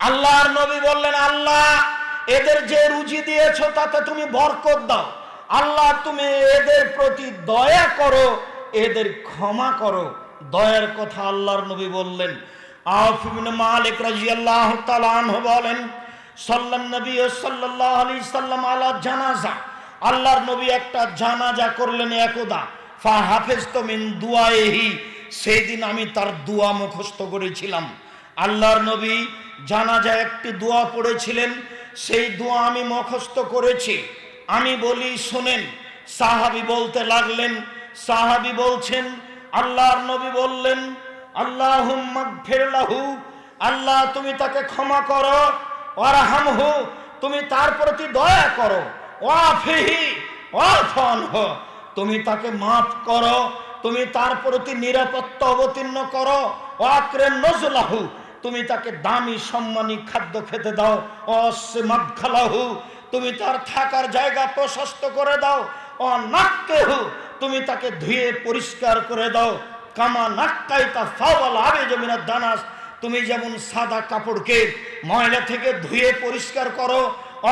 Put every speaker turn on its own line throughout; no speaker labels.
আল্লাহর নবী বললেন, আল্লাহ, এদের যে রুজি দিয়েছ তাতে তুমি বরকত দাও। আল্লাহ, তুমি এদের প্রতি দয়া করো, এদের ক্ষমা করো। দয়ার কথা আল্লাহর নবী বললেন। আউফ ইবনে মালিক তাআলা আনহু বলেন, সাল্লান নবী সাল্লাল্লাহু আলাইহি সাল্লাম আলা জানাজা। আল্লাহর নবী একটা জানাজা করলেন একদা ফা হাফেজতু মিন দুআইহি। সেই দিন আমি তার দোয়া মুখস্থ করেছিলাম। আল্লাহর নবী জানাজা একটি দোয়া পড়েছিলেন, সেই দোয়া আমি মুখস্থ করেছি। আমি বলি, শোনেন, সাহাবি বলতে লাগলেন, সাহাবি বলছেন, আল্লাহর নবী বললেন আল্লাহ ফেরলাহু আল্লাহ তুমি তাকে ক্ষমা করো, ওয়ারহামহু, তুমি তার প্রতি দয়া করো, ওয়াফিহি ওয়াফানহ তুমি তাকে মাফ করো, তুমি তার প্রতি নিরাপত্তা অবতীর্ণ করো ওয়াকরে নজলাহু তুমি তাকে দামি সম্মানী খাদ্য খেতে দাও। অসে মাবখালাহু, তুমি তার থাকার জায়গা প্রশস্ত করে দাও। ও নাক্কেহু তুমি তাকে ধুয়ে পরিষ্কার করে দাও। কামা নাক্কাই তা ফাওয়াল আবে জমিনার দানাস তুমি যেমন সাদা কাপড়কে ময়লা থেকে ধুয়ে পরিষ্কার করো,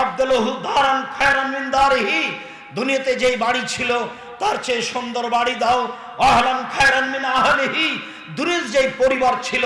অবদলহু দারান খায়রান দারিহি, দুনিয়াতে যেই বাড়ি ছিল তার চেয়ে সুন্দর বাড়ি দাও। আহলান খায়রান মিন আহলিহি দূরের যেই পরিবার ছিল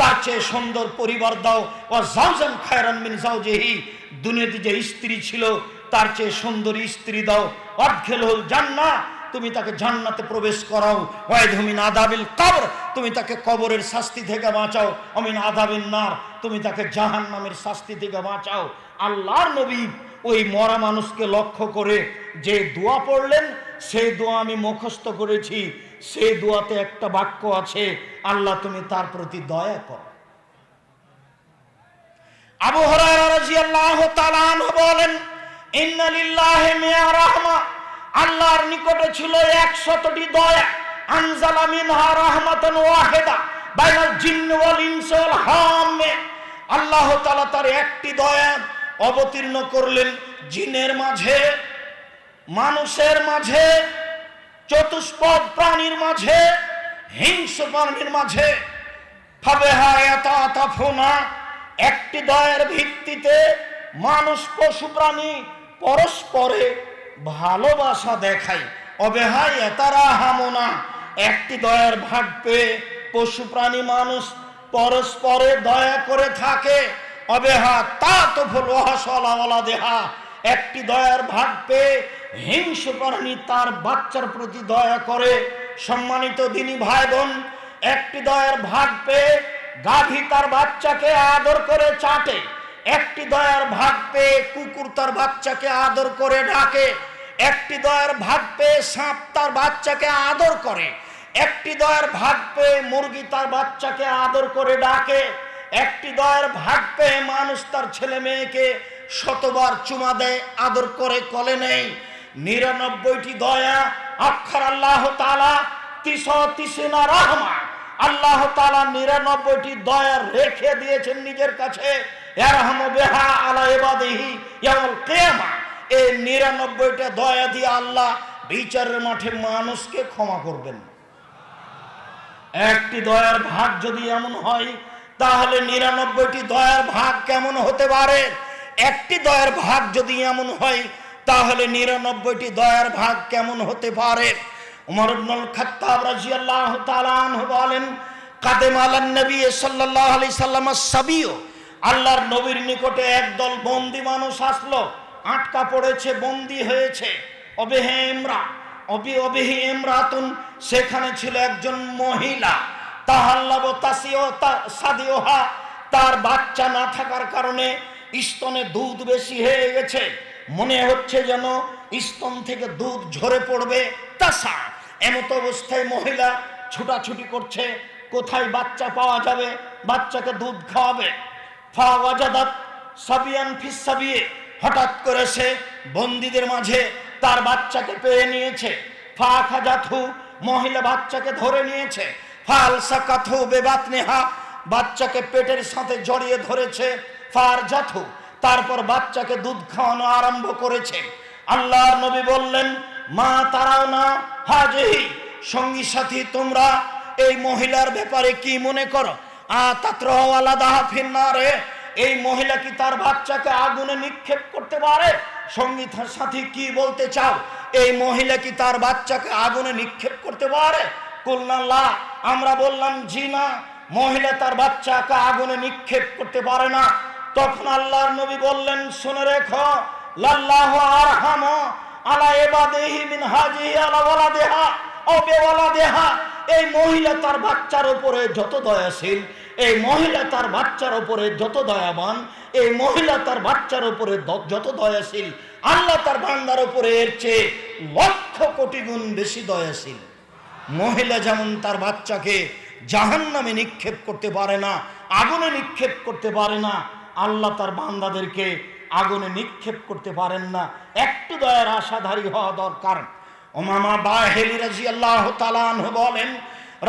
তার চেয়ে সুন্দর পরিবার দাও। ও জাউজান খায়রান মিন জাউজিহি দুনিয়াতে যে স্ত্রী ছিল, তার চেয়ে সুন্দর স্ত্রী দাও। অদখেলহুল জান্নাহ। তুমি তাকে জান্নাতে প্রবেশ করাও। ওয়াইধমিন আদাবিল কবর। তুমি তাকে কবরের শাস্তি থেকে বাঁচাও। অমিন আদাবিন নার। তুমি তাকে জাহান নামের শাস্তি থেকে বাঁচাও। আল্লাহর নবী ওই মরা মানুষকে লক্ষ্য করে যে দোয়া পড়লেন, সেই দোয়া আমি মুখস্থ করেছি। সেই দোয়াতে একটা বাক্য আছে, আল্লাহ তুমি তার প্রতি দয়া করো। আবু বলেন আল্লাহর নিকটে ছিল একশতটি দয়া। আনজালা মিনহা রাহমাতান ওয়াহিদা বাইনাল জিন্ন ওয়াল আল্লাহ তাআলা তার একটি দয়া অবতীর্ণ করলেন জিনের মাঝে, মানুষের মাঝে চতুষ্পদ প্রাণীর মাঝে, হিংস্র প্রাণীর মাঝে একটি দয়ের ভিত্তিতে মানুষ পশু প্রাণী পরস্পরে ভালোবাসা দেখায়। অবেহাই এতারা হামোনা একটি দয়ের ভাগ পেয়ে পশু প্রাণী মানুষ পরস্পরে দয়া করে থাকে। অবেহা তা তো ফলওয়ালা দেহা একটি দয়ার ভাগ পেয়ে হিংস্র প্রাণী তার বাচ্চার প্রতি দয়া করে সম্মানিত দিনী ভাই বোন একটি দয়ার ভাগ পেয়ে গাভী তার বাচ্চাকে আদর করে চাটে, একটি দয়ার ভাগ পেয়ে কুকুর তার বাচ্চাকে আদর করে ডাকে, একটি দয়ার ভাগ পেয়ে সাপ তার বাচ্চাকে আদর করে, একটি দয়ার ভাগ পেয়ে মুরগি তার বাচ্চাকে আদর করে ডাকে, একটি দয়ার ভাগ পেয়ে মানুষ তার ছেলে মেয়েকে শতবার চুমা দেয়, আদর করে, কলে নেই নিরানব্বইটি দয়া আক্ষর আল্লাহ তালা তিস তিসিনা রহমা। আল্লাহ তালা নিরানব্বইটি দয়া রেখে দিয়েছেন নিজের কাছে। নিরানব্বইটা দয়া দিয়ে আল্লাহ বিচারের মাঠে মানুষকে ক্ষমা করবেন। একটি দয়ার ভাগ যদি এমন হয়, তাহলে নিরানব্বইটি দয়ার ভাগ কেমন হতে পারে? একটি দয়ার ভাগ যদি এমন হয় তাহলে নিরানব্বইটি দয়ার ভাগ কেমন হতে পারে? উমর ইবনুল খাত্তাব বলেন, কাদেম আলান নবী সাল্লাল্লাহু আলাইহি সাল্লাম সাবিও আল্লাহর নবীর নিকটে একদল বন্দি মানুষ আসলো, আটকা পড়েছে, বন্দি হয়েছে। অবেহে ইমরা, অবি, অবিহি ইমরাতুন, সেখানে ছিল একজন মহিলা। তাহাল্লাব তাসিও সাদিওহা তার বাচ্চা না থাকার কারণে স্তনে দুধ বেশি হয়ে গেছে। মনে হচ্ছে যেন স্তন থেকে দুধ ঝরে পড়বে। তাসা, এমত অবস্থায় মহিলা ছুটাছুটি করছে, কোথায় বাচ্চা পাওয়া যাবে? বাচ্চাকে দুধ খাওয়াবে। ফাওয়াজাদাত সাবিয়ান ফিস সাবিয়ে, হঠাৎ করে সে বন্দীদের মাঝে তার বাচ্চাকে পেয়ে নিয়েছে। ফা খাজাথু, মহিলা বাচ্চাকে ধরে নিয়েছে। ফাল সাকাথু বেবাত নেহা বাচ্চাকে পেটের সাথে জড়িয়ে ধরেছে। ফার জাথু তারপর বাচ্চাকে দুধ খাওয়ানো আরম্ভ করেছে। আল্লাহর নবী বললেন, মা, তারাও না, হাজেহি। সঙ্গী সাথী, তোমরা এই মহিলার ব্যাপারে কি মনে করো? আ তাত্র আলাদা ফিন্নারে এই মহিলা কি তার বাচ্চাকে আগুনে নিক্ষেপ করতে পারে? সংগীত সাথী, কি বলতে চাও? এই মহিলা কি তার বাচ্চাকে আগুনে নিক্ষেপ করতে পারে? কুলনাল্লাহ আমরা বললাম, জি না, মহিলা তার বাচ্চাকে আগুনে নিক্ষেপ করতে পারে না। তখন আল্লাহর নবী বললেন, শুনে রেখো, লাল্লাহ আরহাম আলা এবাদেহি মিন হাজিহি আলা ওয়ালাদিহা। ও বেওয়ালাদিহা, এই মহিলা তার বাচ্চার উপরে যত দয়াশীল, এই মহিলা তার বাচ্চার উপরে যত দয়াবান, এই মহিলা তার বাচ্চার উপরে যত দয়াশীল, আল্লাহ তার বান্দার উপরে এর চেয়ে লক্ষ কোটি গুণ বেশি দয়াশীল। মহিলা যেমন তার বাচ্চাকে জাহান নামে নিক্ষেপ করতে পারে না, আগুনে নিক্ষেপ করতে পারে না আল্লাহ তার বান্দাদেরকে আগুনে নিক্ষেপ করতে পারেন না। একটু দয়ার আশাধারী হওয়া দরকার। ওমামা বাহেলি রাজি আল্লাহ বলেন,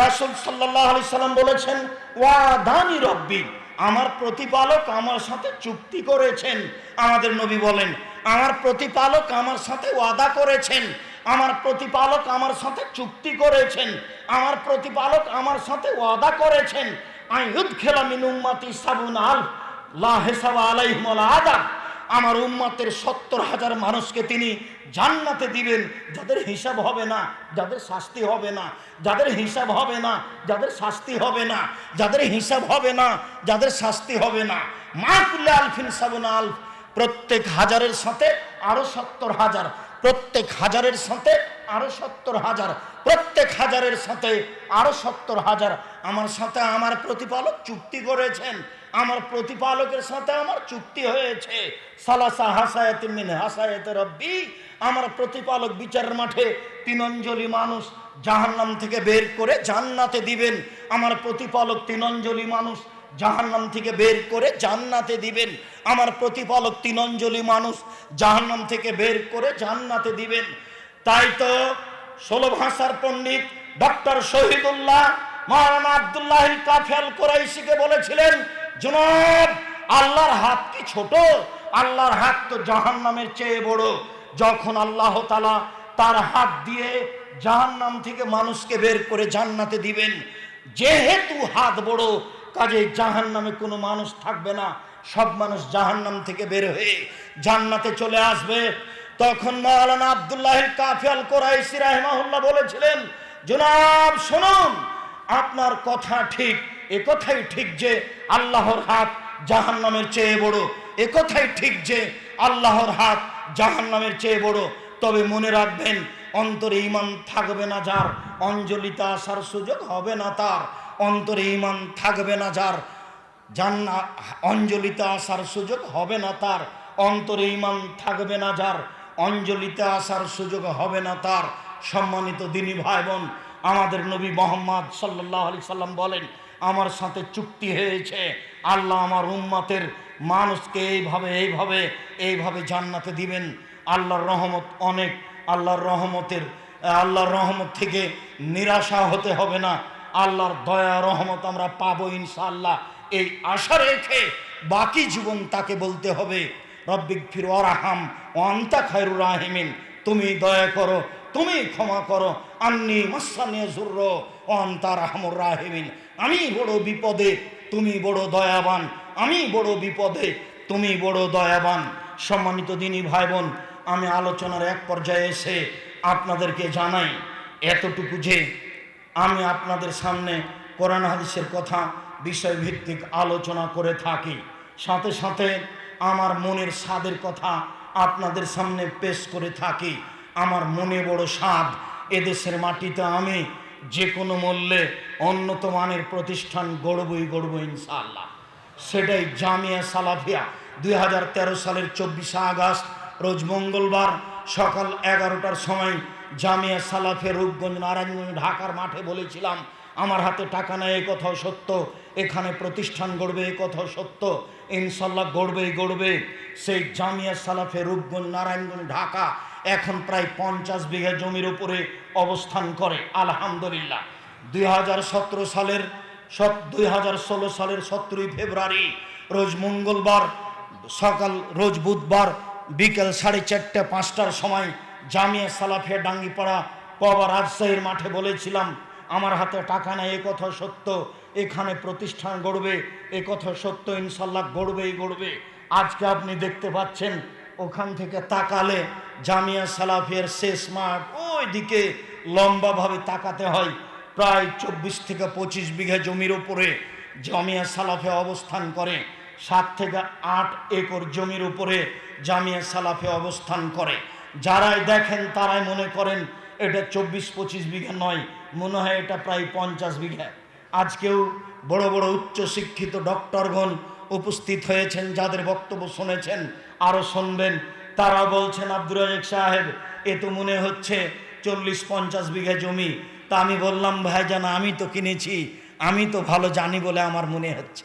রাসুল সাল্লাহ সাল্লাম বলেছেন ওয়া দানি রব্বি আমার প্রতিপালক আমার সাথে চুক্তি করেছেন। আমাদের নবী বলেন, আমার প্রতিপালক আমার সাথে ওয়াদা করেছেন, আমার প্রতিপালক আমার সাথে চুক্তি করেছেন, আমার প্রতিপালক আমার সাথে ওয়াদা করেছেন। আইয়ুদ খেলা সাবুন আল আমার উম্মাতের সত্তর হাজার মানুষকে তিনি জান্নাতে দিবেন। যাদের হিসাব হবে না, যাদের শাস্তি হবে না, যাদের হিসাব হবে না, যাদের শাস্তি হবে না, যাদের হিসাব হবে না, যাদের শাস্তি হবে না। মা কুল্লে আলফিন সাবুন আলফ। প্রত্যেক হাজারের সাথে আরও সত্তর হাজার। প্রত্যেক হাজারের সাথে আরও সত্তর হাজার। প্রত্যেক হাজারের সাথে আরও সত্তর হাজার। আমার সাথে আমার প্রতিপালক চুক্তি করেছেন। আমার প্রতিপালকের সাথে আমার চুক্তি হয়েছে। সালাসা হাসায়াত মিন হাসায়াত রব্বি। আমার প্রতিপালক বিচারের মাঠে তিন অঞ্জলি মানুষ জাহান্নাম থেকে বের করে জান্নাতে দিবেন। আমার প্রতিপালক তিন অঞ্জলি মানুষ জাহান্নাম থেকে বের করে জান্নাতে দিবেন। আমার প্রতিপালক তিন অঞ্জলি মানুষ জাহান্নাম থেকে বের করে জান্নাতে দিবেন। তাই তো ষোলো ভাষার পণ্ডিত ডক্টর শহীদুল্লাহ মহারানা আবদুল্লাহ কাফেল কোরাইশিকে বলেছিলেন জনাব, আল্লাহর হাত কি ছোট? আল্লাহর হাত তো জাহান্নামের চেয়ে বড়। যখন আল্লাহ তালা তার হাত দিয়ে জাহান্নাম থেকে মানুষকে বের করে জান্নাতে দিবেন, যেহেতু হাত বড়, কাজে জাহান নামে কোনো মানুষ থাকবে না। সব মানুষ জাহান্নাম থেকে বের হয়ে জান্নাতে চলে আসবে। তখন মাওলানা আব্দুল্লাহ কাফিয়াল কোরাইশি রাহমাহুল্লাহ বলেছিলেন, জনাব, শুনুন, আপনার কথা ঠিক। এ কথাই ঠিক যে আল্লাহর হাত জাহান্নামের চেয়ে বড়। এ কথাই ঠিক যে আল্লাহর হাত জাহান্নামের চেয়ে বড়। তবে মনে রাখবেন, অন্তরে ইমান থাকবে না যার, অঞ্জলিতে আসার সুযোগ হবে না তার। অন্তরে ইমান থাকবে না যার, জান্না, অঞ্জলিতে আসার সুযোগ হবে না তার। অন্তরে ইমান থাকবে না যার, অঞ্জলিতে আসার সুযোগ হবে না তার। সম্মানিত দিনী ভাই বোন, আমাদের নবী মোহাম্মদ সাল্লাহ আলি সাল্লাম বলেন আমার সাথে চুক্তি হয়েছে। আল্লাহ আমার উম্মাতের মানুষকে এইভাবে এইভাবে এইভাবে জান্নাতে দিবেন। আল্লাহর রহমত অনেক। আল্লাহর রহমতের, আল্লাহর রহমত থেকে নিরাশা হতে হবে না। আল্লাহর দয়া, রহমত আমরা পাবো ইনশাআল্লাহ। এই আশা রেখে বাকি জীবন তাকে বলতে হবে রব্বিক ফির ওরাহাম অন্তা খায়রুর রাহিমিন। তুমি দয়া করো, তুমি ক্ষমা করো। আন্নি মাসানিয়া জুর্র অন্তা রাহমুর রাহিমিন। আমি বড় বিপদে, তুমি বড় দয়াবান। আমি বড় বিপদে, তুমি বড় দয়াবান। সম্মানিত দিনী ভাই বোন আমি আলোচনার এক পর্যায়ে এসে আপনাদেরকে জানাই এতটুকু যে আমি আপনাদের সামনে কোরআন হাদিসের কথা বিষয়ভিত্তিক আলোচনা করে থাকি। সাথে সাথে আমার মনের স্বাদের কথা আপনাদের সামনে পেশ করে থাকি। আমার মনে বড় স্বাদ এদেশের মাটিতে আমি যে কোনো মূল্যে উন্নত মানের প্রতিষ্ঠান গড়বই গড়ব ইনশাআল্লাহ। সেটাই জামিয়া সালাফিয়া। দুই হাজার তেরো সালের চব্বিশে আগস্ট, রোজ মঙ্গলবার সকাল এগারোটার সময় জামিয়া সালাফে রূপগঞ্জ, নারায়ণগঞ্জ, ঢাকার মাঠে বলেছিলাম, আমার হাতে টাকা নেই, এ কথাও সত্য। এখানে প্রতিষ্ঠান গড়বে, এ কথাও সত্য। ইনশাল্লাহ গড়বেই গড়বে। সেই জামিয়া সালাফে রূপগঞ্জ, নারায়ণগঞ্জ, ঢাকা এখন প্রায় পঞ্চাশ বিঘা জমির উপরে অবস্থান করে, আলহামদুলিল্লাহ। দুই হাজার সতেরো সালের দুই হাজার ষোলো সালের সতেরোই ফেব্রুয়ারি, রোজ মঙ্গলবার সকাল, রোজ বুধবার বিকেল সাড়ে চারটে, পাঁচটার সময় জামিয়া সালাফিয়া ডাঙ্গিপাড়া কবা রাজশাহীর মাঠে বলেছিলাম, আমার হাতে টাকা নেই কথা সত্য। এখানে প্রতিষ্ঠান গড়বে কথা সত্য, ইনশাল্লাহ গড়বেই গড়বে। আজকে আপনি দেখতে পাচ্ছেন ওখান থেকে তাকালে জামিয়া সালাফিয়ার শেষ মাঠ ওই দিকে লম্বাভাবে তাকাতে হয়। প্রায় চব্বিশ থেকে পঁচিশ বিঘা জমির উপরে জামিয়া সালাফে অবস্থান করে। সাত থেকে আট একর জমির উপরে জামিয়া সালাফে অবস্থান করে। যারাই দেখেন তারাই মনে করেন এটা চব্বিশ পঁচিশ বিঘা নয়, মনে হয় এটা প্রায় পঞ্চাশ বিঘা। আজকেও বড় বড় উচ্চ শিক্ষিত ডক্টরগণ উপস্থিত হয়েছেন, যাদের বক্তব্য শুনেছেন। আরও শুনবেন। তারা বলছেন, আব্দুর রাজাক সাহেব, এ তো মনে হচ্ছে চল্লিশ পঞ্চাশ বিঘা জমি। তা আমি বললাম, ভাইজান, আমি তো কিনেছি। আমি তো ভালো জানি বলে আমার মনে হচ্ছে।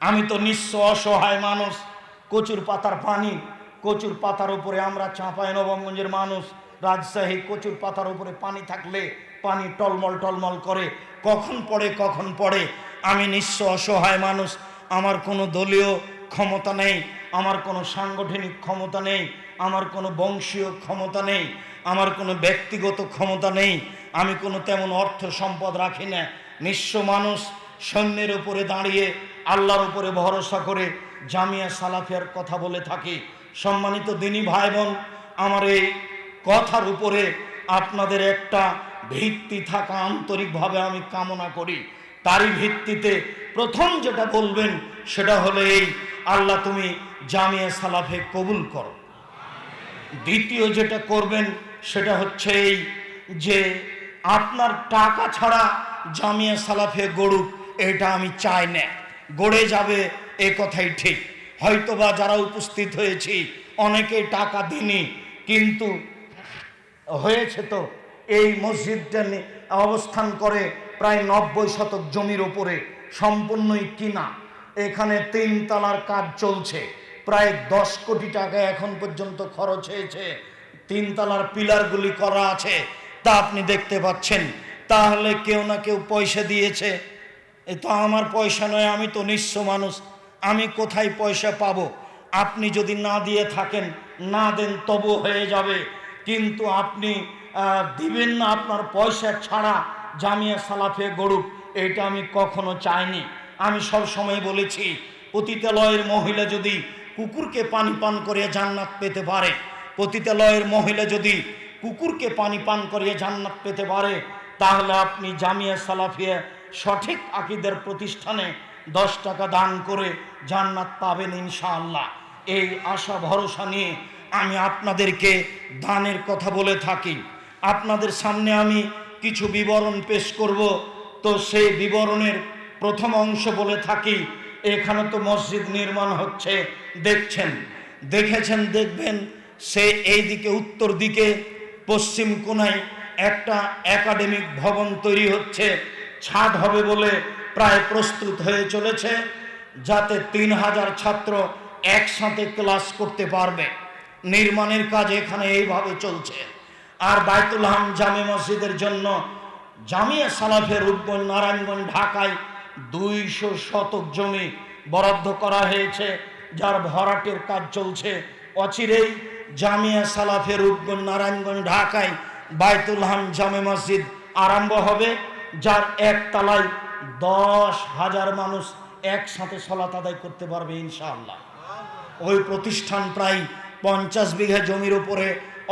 আমি তো নিঃস্ব অসহায় মানুষ। কচুর পাতার পানি, কচুর পাতার উপরে আমরা চাঁপাই নবমগঞ্জের মানুষ। রাজশাহী কচুর পাতার উপরে পানি থাকলে পানি টলমল টলমল করে। কখন পড়ে কখন পড়ে। আমি নিঃস্ব অসহায় মানুষ। আমার কোনো দলীয় ক্ষমতা নেই, আমার কোনো সাংগঠনিক ক্ষমতা নেই, আমার কোনো বংশীয় ক্ষমতা নেই, আমার কোনো ব্যক্তিগত ক্ষমতা নেই, আমি কোনো তেমন অর্থ সম্পদ রাখি না। নিঃস্ব মানুষ সৈন্যের উপরে দাঁড়িয়ে আল্লাহর উপরে ভরসা করে জামিয়া সালাফিয়ার কথা বলে থাকি। সম্মানিত দিনী ভাই বোন আমার এই কথার উপরে আপনাদের একটা ভিত্তি থাকা আন্তরিকভাবে আমি কামনা করি। তারই ভিত্তিতে প্রথম যেটা বলবেন সেটা হলো এই, আল্লাহ তুমি জামিয়া সালাফে কবুল করো। দ্বিতীয় যেটা করবেন সেটা হচ্ছে এই যে আপনার টাকা ছাড়া জামিয়া সালাফে গড়ুক, এটা আমি চাই না। গড়ে যাবে এ কথাই ঠিক। হয়তোবা যারা উপস্থিত হয়েছি অনেকে টাকা দিনি কিন্তু হয়েছে তো। এই মসজিদটা অবস্থান করে প্রায় নব্বই শতক জমির ওপরে সম্পূর্ণই কিনা। এখানে তিন তলার কাজ চলছে। প্রায় দশ কোটি টাকা এখন পর্যন্ত খরচ হয়েছে। তিন তলার পিলারগুলি করা আছে। তা আপনি দেখতে পাচ্ছেন। তাহলে কেউ না কেউ পয়সা দিয়েছে। এ তো আমার পয়সা নয়, আমি তো নিঃস্ব মানুষ। আমি কোথায় পয়সা পাবো? আপনি যদি না দিয়ে থাকেন, না দেন তবু হয়ে যাবে। কিন্তু আপনি দিবেন না আপনার পয়সা ছাড়া। জামিয়া সালাফে গড়ুক এটা আমি কখনো চাইনি। আমি সব সময় বলেছি, পতিতালয়ের মহিলা যদি কুকুরকে পানি পান করিয়ে জান্নাত পেতে পারে, পতিতালয়ের মহিলা যদি কুকুরকে পানি পান করিয়ে জান্নাত পেতে পারে, তাহলে আপনি জামিয়া সালাফিয়া সঠিক আকিদের প্রতিষ্ঠানে দশ টাকা দান করে জান্নাত পাবেন ইনশাআল্লাহ। এই আশা, ভরসা নিয়ে আমি আপনাদেরকে দানের কথা বলে থাকি। আপনাদের সামনে আমি কিছু বিবরণ পেশ করব। তো সেই বিবরণের প্রথম অংশ বলে থাকি, এখানে তো মসজিদ নির্মাণ হচ্ছে। দেখছেন, দেখেছেন, দেখবেন, সে এই দিকে, উত্তর দিকে, পশ্চিম কোনায় একটা একাডেমিক ভবন তৈরি হচ্ছে। ছাদ হবে বলে প্রায় প্রস্তুত হয়ে চলেছে, যাতে তিন হাজার ছাত্র একসাথে ক্লাস করতে পারবে। নির্মাণের কাজ এখানে এইভাবে চলছে। আর বাইতুল হাম জামে মসজিদের জন্য জামিয়া সালাফের রূপগঞ্জ নারায়ণগঞ্জ ঢাকায় দুইশো শতক জমি বরাদ্দ করা হয়েছে, যার ভরাটের কাজ চলছে অচিরেই জামিয়া সালাফের রূপগঞ্জ নারায়ণগঞ্জ ঢাকায় বাইতুল হাম জামে মসজিদ আরম্ভ হবে, যার একতলায় দশ হাজার মানুষ একসাথে সলাত আদায় করতে পারবে ইনশাআল্লাহ। ওই প্রতিষ্ঠান প্রায় পঞ্চাশ বিঘা জমির উপরে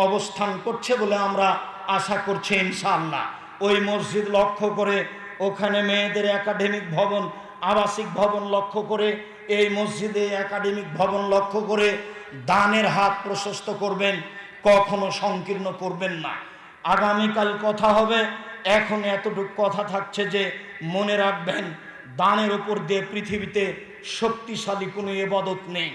অবস্থান করছে বলে আমরা আশা করছি ইনশাআল্লাহ। ওই মসজিদ লক্ষ্য করে ওখানে মেয়েদের একাডেমিক ভবন, আবাসিক ভবন লক্ষ্য করে, এই মসজিদে একাডেমিক ভবন লক্ষ্য করে দানের হাত প্রশস্ত করবেন, কখনো সংকীর্ণ করবেন না। আগামীকাল কথা হবে, এখন এতটুকু কথা থাকছে যে মনে রাখবেন, দানের উপর দিয়ে পৃথিবীতে শক্তিশালী কোনো এবাদত নেই।